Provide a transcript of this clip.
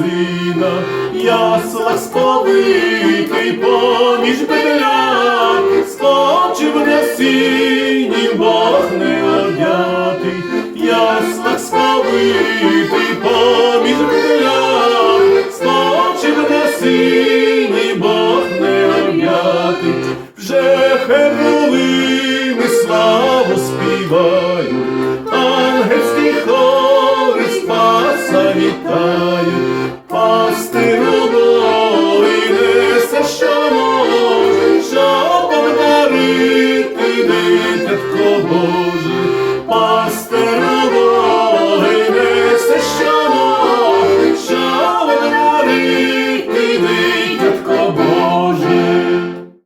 сина, ясла сповитий поміж бедляк, скочив на сині Бог не одятий, ясла сповитий поміж бедляк, скочив на сині, Бог не одятий, вже херовими славу співають, ангельські хори спаса вітають,